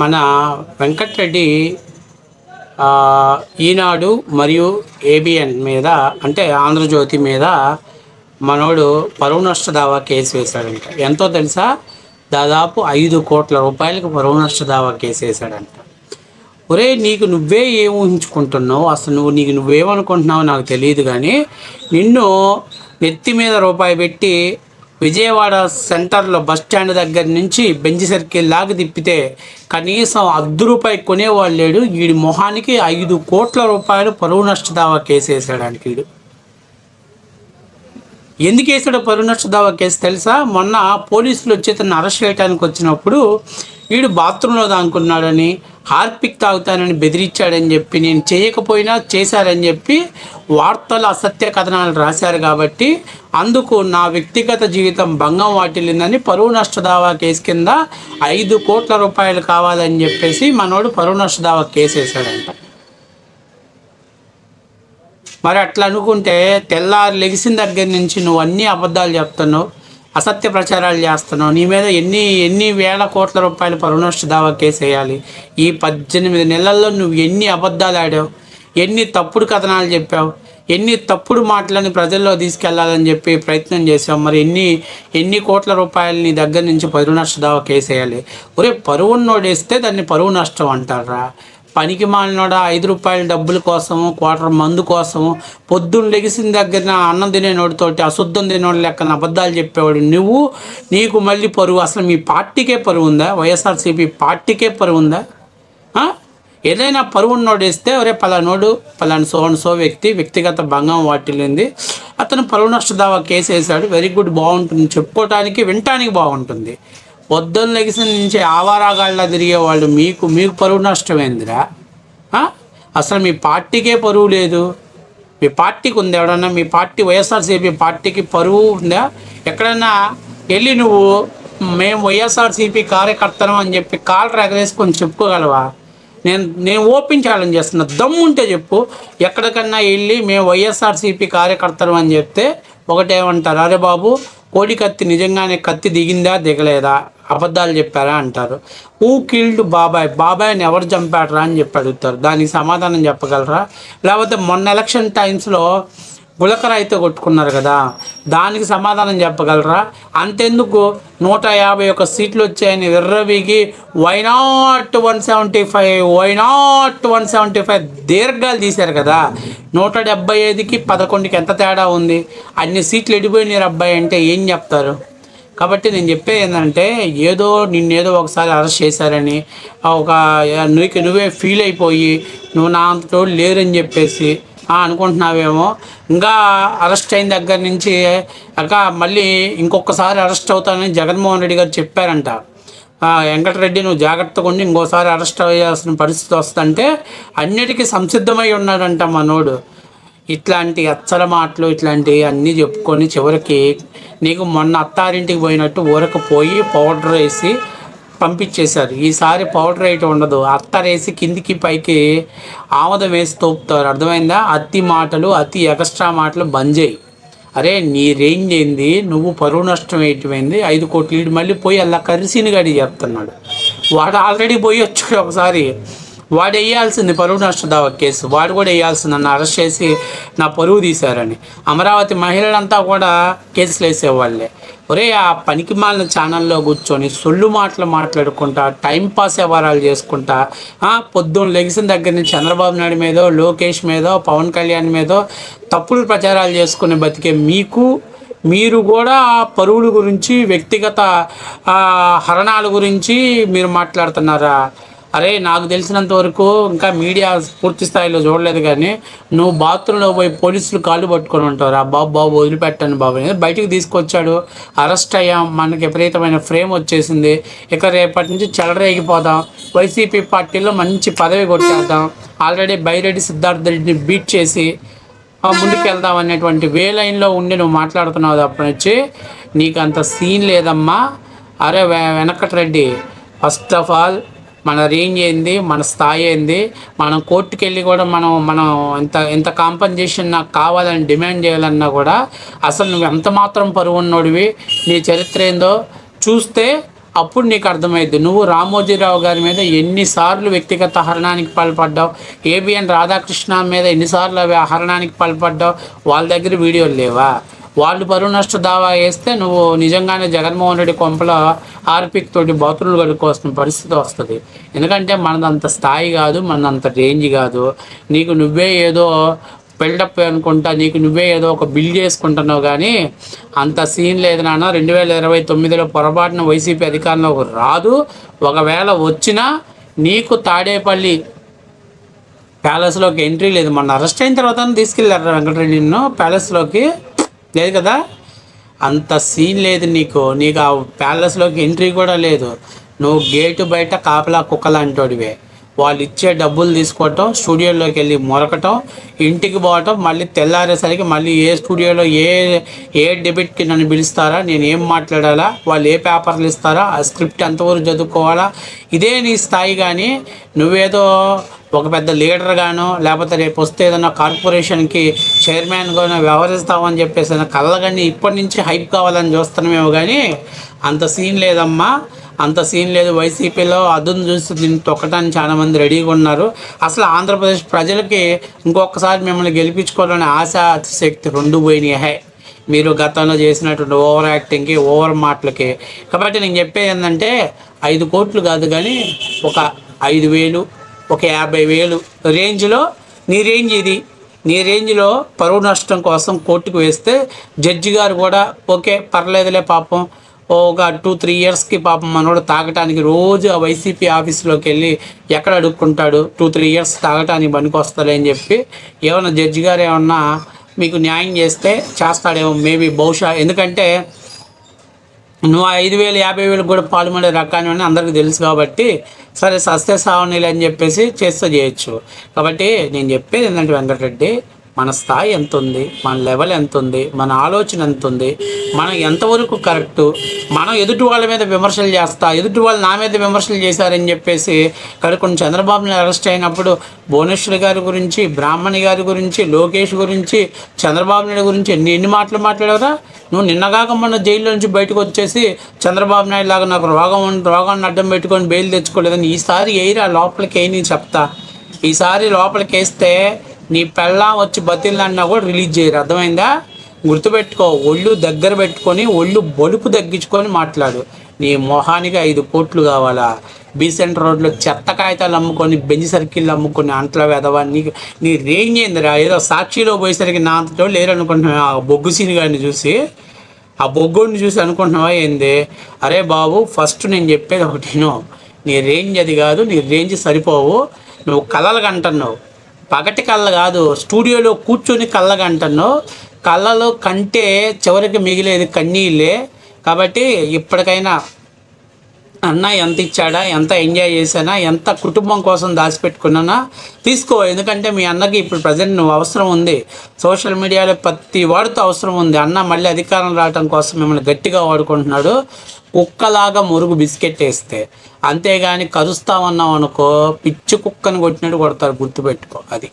మన వెంకటరెడ్డి ఈనాడు మరియు ఏబిఎన్ మీద అంటే ఆంధ్రజ్యోతి మీద మనోడు పరువు నష్ట దావా కేసు వేశాడంట. ఎంతో తెలుసా? దాదాపు ఐదు కోట్ల రూపాయలకు పరువు నష్ట దావా కేసు వేశాడంట. ఒరే నీకు నువ్వే ఏం ఊహించుకుంటున్నావు? అసలు నువ్వు నీకు నువ్వేమనుకుంటున్నావో నాకు తెలియదు కానీ నిన్ను నెత్తి మీద రూపాయి పెట్టి విజయవాడ సెంటర్లో బస్ స్టాండ్ దగ్గర నుంచి బెంచ్ సర్కిల్ లాగా తిప్పితే కనీసం అర్ధ రూపాయి కొనేవాళ్ళు లేడు. వీడి మొహానికి ఐదు కోట్ల రూపాయలు పరువు నష్ట దావా కేసు వీడు ఎందుకు వేసాడో పరువు నష్ట దావా కేసు తెలుసా? మొన్న పోలీసులు వచ్చి తను అరెస్ట్ చేయడానికి వచ్చినప్పుడు వీడు బాత్రూంలో దానుకున్నాడని హార్పిక్ తాగుతానని బెదిరించాడని చెప్పి నేను చేయకపోయినా చేశారని చెప్పి వార్తలు అసత్య కథనాలు రాశారు కాబట్టి అందుకు నా వ్యక్తిగత జీవితం భంగం వాటిల్లిందని పరువు నష్ట దావా కేసు కింద ఐదు కోట్ల రూపాయలు కావాలని చెప్పేసి మనోడు పరువు నష్ట దావా కేసు వేశాడంట. మరి అట్లా అనుకుంటే తెల్లారి లెగిసిన దగ్గర నుంచి నువ్వు అన్ని అబద్ధాలు చెప్తున్నావు. అసత్య ప్రచారాలు చేస్తున్నావు. నీ మీద ఎన్ని ఎన్ని వేల కోట్ల రూపాయలు పరునష్ట దావా కేసు వేయాలి? ఈ పద్దెనిమిది నెలల్లో నువ్వు ఎన్ని అబద్ధాలు ఆడావు? ఎన్ని తప్పుడు కథనాలు చెప్పావు? ఎన్ని తప్పుడు మాటలని ప్రజల్లో తీసుకెళ్ళాలని చెప్పి ప్రయత్నం చేసాం మరి ఎన్ని ఎన్ని కోట్ల రూపాయలు నీ దగ్గర నుంచి పరువు నష్ట దావా కేసు వేయాలి? ఒరే పరువు నోడేస్తే దాన్ని పరువు నష్టం అంటారా? పనికి మాలినోడా ఐదు రూపాయల డబ్బుల కోసము క్వార్టర్ మందు కోసము పొద్దున్న లెగిసిన దగ్గర అన్నం తినేనోడితోటి అశుద్ధం తినేవాడు లెక్కన అబద్ధాలు చెప్పేవాడు. నువ్వు నీకు మళ్ళీ పరువు. అసలు మీ పార్టీకే పరువు ఉందా? వైఎస్ఆర్సీపీ పార్టీకే పరువు ఉందా? ఏదైనా పరువు నోడేస్తే ఒరే పలానోడు పలానా సో అండ్ సో వ్యక్తి వ్యక్తిగత భంగం వాటిల్లింది. అతను పరువు నష్ట దావా కేసు వేశాడు వెరీ గుడ్ బాగుంటుంది. చెప్పుకోవటానికి వినటానికి బాగుంటుంది. పొద్దున్న లెగిసిన నుంచి ఆవారాగాళ్ళ తిరిగే వాళ్ళు మీకు మీకు పరువు నష్టమైందిరా? అసలు మీ పార్టీకే పరువు లేదు. మీ పార్టీకి ఉంది ఎవడన్నా? మీ పార్టీ వైఎస్ఆర్సీపీ పార్టీకి పరువు ఉందా? ఎక్కడన్నా వెళ్ళి నువ్వు మేము వైఎస్ఆర్సీపీ కార్యకర్తలం అని చెప్పి కాలు ఎగరేసుకొని చెప్పుకోగలవా? నేను నేను ఓపెన్ ఛాలెంజ్ చేస్తున్నా. దమ్ము ఉంటే చెప్పు. ఎక్కడికన్నా వెళ్ళి మేము వైఎస్ఆర్సీపీ కార్యకర్తలు అని చెప్తే ఒకటేమంటారు? అరే బాబు కోడి కత్తి నిజంగానే కత్తి దిగిందా దిగలేదా? అబద్ధాలు చెప్పారా అంటారు. ఊ కిల్డ్ బాబాయ్ బాబాయ్ని ఎవరు చంపాడరా అని చెప్పి అడుగుతారు. దానికి సమాధానం చెప్పగలరా? లేకపోతే మొన్న ఎలక్షన్ టైమ్స్లో గులకరాయితో కొట్టుకున్నారు కదా దానికి సమాధానం చెప్పగలరా? అంతెందుకు? నూట యాభై ఒక్క సీట్లు వచ్చాయని విర్రవీగి why not one seventy five why not one seventy five దీర్ఘాలు తీశారు కదా. నూట డెబ్బై ఐదుకి పదకొండుకి ఎంత తేడా ఉంది? అన్ని సీట్లు ఎడిపోయినారు అబ్బాయి అంటే ఏం చెప్తారు? కాబట్టి నేను చెప్పేది ఏంటంటే ఏదో నిన్నేదో ఒకసారి అరెస్ట్ చేశారని ఒక నీకు నువ్వే ఫీల్ అయిపోయి నువ్వు నా అంతటో లేరని చెప్పేసి అనుకుంటున్నావేమో. ఇంకా అరెస్ట్ అయిన దగ్గర నుంచి అక్క మళ్ళీ ఇంకొకసారి అరెస్ట్ అవుతానని జగన్మోహన్ రెడ్డి గారు చెప్పారంట. వెంకటరెడ్డి నువ్వు జాగ్రత్తగా ఉండి ఇంకోసారి అరెస్ట్ అయ్యాల్సిన పరిస్థితి వస్తుందంటే అన్నిటికీ సంసిద్ధమై ఉన్నాడంట మనోడు. ఇట్లాంటి అచ్చల మాటలు ఇట్లాంటివి అన్నీ చెప్పుకొని చివరికి నీకు మొన్న అత్తారింటికి పోయినట్టు ఊరకు పోయి పౌడర్ వేసి పంపించేశారు. ఈసారి పౌడర్ వేయటం ఉండదు. అత్తరేసి కిందికి పైకి ఆమదం వేసి తోపుతారు. అర్థమైందా? అతి మాటలు అతి ఎక్స్ట్రా మాటలు బంద్ చేయి. అరే నీ రేంజ్ ఏంది? నువ్వు పరువు నష్టం ఏంటిమైంది ఐదు కోట్లు మళ్ళీ పోయి అలా కరిసిని గడి చెప్తున్నాడు వాడు ఆల్రెడీ పోయి వచ్చాడు ఒకసారి. వాడు వేయాల్సింది పరువు నష్ట దావా కేసు. వాడు కూడా వేయాల్సింది నన్ను అరెస్ట్ చేసి నా పరువు తీశారని. అమరావతి మహిళలంతా కూడా కేసులు వేసేవాళ్ళే. ఒరే ఆ పనికి మాలిన ఛానల్లో కూర్చొని సొల్లు మాటలు మాట్లాడుకుంటా టైం పాస్ వ్యవహారాలు చేసుకుంటా పొద్దున్న లెగిసిన దగ్గర నుంచి చంద్రబాబు నాయుడు మీదో లోకేష్ మీదో పవన్ కళ్యాణ్ మీదో తప్పుడు ప్రచారాలు చేసుకుని బతికే మీకు మీరు కూడా పరువుల గురించి వ్యక్తిగత హరణాల గురించి మీరు మాట్లాడుతున్నారా? అరే నాకు తెలిసినంత వరకు ఇంకా మీడియా పూర్తి స్థాయిలో చూడలేదు కానీ నువ్వు బాత్రూంలో పోయి పోలీసులు కాళ్ళు పట్టుకొని ఉంటారు ఆ బాబు బాబు వదిలిపెట్టండి బాబు. అనేది బయటికి తీసుకొచ్చాడు. అరెస్ట్ అయ్యాం. మనకి విపరీతమైన ఫ్రేమ్ వచ్చేసింది. ఇక రేపటి నుంచి చెలరేగిపోదాం. వైసీపీ పార్టీలో మంచి పదవి కొట్టేద్దాం. ఆల్రెడీ బైరెడ్డి సిద్ధార్థ రెడ్డిని బీట్ చేసి ముందుకెళ్దాం ముందుకు వెళ్దాం అనేటువంటి వే లైన్లో ఉండి నువ్వు మాట్లాడుతున్నావు తప్ప నుంచి నీకు అంత సీన్ లేదమ్మా. అరే వె- వెనకటరెడ్డి ఫస్ట్ ఆఫ్ ఆల్ మన రేంజ్ ఏంది మన స్థాయి ఏంది మనం కోర్టుకి వెళ్ళి కూడా మనం మనం ఎంత ఎంత కాంపన్సేషన్ నాకు కావాలని డిమాండ్ చేయాలన్నా కూడా అసలు నువ్వు ఎంత మాత్రం పరువు ఉన్నోడివి నీ చరిత్ర ఏందో చూస్తే అప్పుడు నీకు అర్థమైద్ది. నువ్వు రామోజీరావు గారి మీద ఎన్నిసార్లు వ్యక్తిగత హరణానికి పాల్పడ్డావు ఏబిఎన్ రాధాకృష్ణ మీద ఎన్నిసార్లు అవి హరణానికి పాల్పడ్డావు వాళ్ళ దగ్గర వీడియోలు లేవా? వాళ్ళు పరువు నష్ట దావా వేస్తే నువ్వు నిజంగానే జగన్మోహన్ రెడ్డి కొంపల ఆర్పిక్ తోటి బాతులు కడుక్కోవాల్సిన పరిస్థితి వస్తుంది. ఎందుకంటే మనదంత స్థాయి కాదు మనదంత రేంజ్ కాదు. నీకు నువ్వే ఏదో బిల్డప్ అనుకుంటా నీకు నువ్వే ఏదో ఒక బిల్ చేసుకుంటున్నావు కానీ అంత సీన్ లేదు నాన్న. రెండు వేల ఇరవై తొమ్మిదిలో పొరపాటున వైసీపీ అధికారంలోకి రాదు. ఒకవేళ వచ్చినా నీకు తాడేపల్లి ప్యాలెస్లోకి ఎంట్రీ లేదు. మొన్న అరెస్ట్ అయిన తర్వాత తీసుకెళ్ళారు వెంకటరెడ్డి నిన్ను. ప్యాలెస్లోకి లేదు కదా? అంత సీన్ లేదు నీకు. నీకు ఆ ప్యాలెస్లోకి ఎంట్రీ కూడా లేదు. నువ్వు గేటు బయట కాపలా కుక్కలాంటోడివే. వాళ్ళు ఇచ్చే డబ్బులు తీసుకోవటం స్టూడియోలోకి వెళ్ళి మొరకటం ఇంటికి పోవటం మళ్ళీ తెల్లారేసరికి మళ్ళీ ఏ స్టూడియోలో ఏ ఏ డెబిట్కి నన్ను పిలుస్తారా? నేను ఏం మాట్లాడాలా? వాళ్ళు ఏ పేపర్లు ఇస్తారా? ఆ స్క్రిప్ట్ ఎంతవరకు చదువుకోవాలా? ఇదే నీ స్థాయి కానీ నువ్వేదో ఒక పెద్ద లీడర్గాను లేకపోతే రేపు వస్తే ఏదైనా కార్పొరేషన్కి చైర్మన్గానో వ్యవహరిస్తామని చెప్పేసి కళ్ళగండి ఇప్పటి నుంచి హైప్ కావాలని చూస్తున్నామేమో కానీ అంత సీన్ లేదమ్మా. అంత సీన్ లేదు. వైసీపీలో అదును చూసి దీన్ని తొక్కటానికి చాలామంది రెడీగా ఉన్నారు. అసలు ఆంధ్రప్రదేశ్ ప్రజలకి ఇంకొకసారి మిమ్మల్ని గెలిపించుకోవాలనే ఆశ శక్తి రెండు పోయినాయి. మీరు గతంలో చేసినటువంటి ఓవర్ యాక్టింగ్కి ఓవర్ మాటలకి. కాబట్టి నేను చెప్పేది ఏంటంటే ఐదు కోట్లు కాదు కానీ ఒక ఐదు వేలు ఒక యాభై వేలు. రేంజ్లో నీ రేంజ్ ఇది. నీ రేంజ్లో పరువు నష్టం కోసం కోర్టుకు వేస్తే జడ్జి గారు కూడా ఓకే పర్లేదులే పాపం. ఒక టూ త్రీ ఇయర్స్కి పాపం మనోడు తాగటానికి రోజు ఆ వైసీపీ ఆఫీస్లోకి వెళ్ళి ఎక్కడ అడుక్కుంటాడు? టూ త్రీ ఇయర్స్ తాగటానికి పనికి వస్తాడే అని చెప్పి ఏమన్నా జడ్జి గారు ఏమన్నా మీకు న్యాయం చేస్తే చేస్తాడేమో మేబీ బహుశా. ఎందుకంటే నువ్వు ఐదు వేలు యాభై వేలు కూడా పాల్గొనే రకాన్ని అని అందరికీ తెలుసు కాబట్టి సరే సస్తే సావనీలు అని చెప్పేసి చేస్తే చేయొచ్చు. కాబట్టి నేను చెప్పేది ఏంటంటే వెంకటరెడ్డి మన స్థాయి ఎంత ఉంది మన లెవెల్ ఎంత ఉంది మన ఆలోచన ఎంత ఉంది మనం ఎంతవరకు కరెక్టు మనం ఎదుటి వాళ్ళ మీద విమర్శలు చేస్తా ఎదుటి వాళ్ళు నా మీద విమర్శలు చేశారని చెప్పేసి కడుకుని చంద్రబాబుని అరెస్ట్ అయినప్పుడు భువనేశ్వరి గారి గురించి బ్రాహ్మణి గారి గురించి లోకేష్ గురించి చంద్రబాబు నాయుడు గురించి ఎన్ని ఎన్ని మాటలు మాట్లాడారా నువ్వు నిన్నగాక మొన్న జైల్లో నుంచి బయటకు వచ్చేసి చంద్రబాబు నాయుడు లాగా నాకు రోగం రోగాన్ని అడ్డం పెట్టుకొని బెయిల్ తెచ్చుకోలేదని ఈసారి ఎయిరా లోపలికి వేయని చెప్తా. ఈసారి లోపలికి వేస్తే నీ పెళ్ళాం వచ్చి బతిళ్ళన్నా కూడా రిలీజ్ చేయరు. అర్థమైందా? గుర్తుపెట్టుకో ఒళ్ళు దగ్గర పెట్టుకొని ఒళ్ళు బలుపు తగ్గించుకొని మాట్లాడు. నీ మొహానికి ఐదు కోట్లు కావాలా? బీసెంట్ రోడ్లో చెత్త కాగితాలు అమ్ముకొని బెంజ్ సర్కిల్ అమ్ముకొని అంట్లో వెదవా నీకు నీ రేంజ్ ఏందిరా? ఏదో సాక్షిలో పోయేసరికి నా అంతటో లేరనుకుంటున్నా ఆ బొగ్గు సీని గారిని చూసి ఆ బొగ్గుని చూసి అనుకుంటున్నావా ఏంది? అరే బాబు ఫస్ట్ నేను చెప్పేది ఒకటి నీ రేంజ్ అది కాదు నీ రేంజ్ సరిపోవు. నువ్వు కలలు కంటున్నావు. పగటి కళ్ళ కాదు స్టూడియోలో కూర్చొని కళ్ళగంటను కళ్ళలో కంటే చివరికి మిగిలేది కన్నీళ్ళే. కాబట్టి ఇప్పటికైనా అన్న ఎంత ఇచ్చాడా ఎంత ఎంజాయ్ చేశానా ఎంత కుటుంబం కోసం దాచిపెట్టుకున్నానా తీసుకో. ఎందుకంటే మీ అన్నకి ఇప్పుడు ప్రజెంట్ నువ్వు అవసరం ఉంది. సోషల్ మీడియాలో ప్రతి వాడితో అవసరం ఉంది. అన్న మళ్ళీ అధికారం రావడం కోసం మిమ్మల్ని గట్టిగా వాడుకుంటున్నాడు. కుక్కలాగా మురుగు బిస్కెట్ వేస్తే అంతేగాని కరుస్తామన్నాం అనుకో పిచ్చి కుక్కని కొట్టినట్టు కొడతారు గుర్తుపెట్టుకో అది.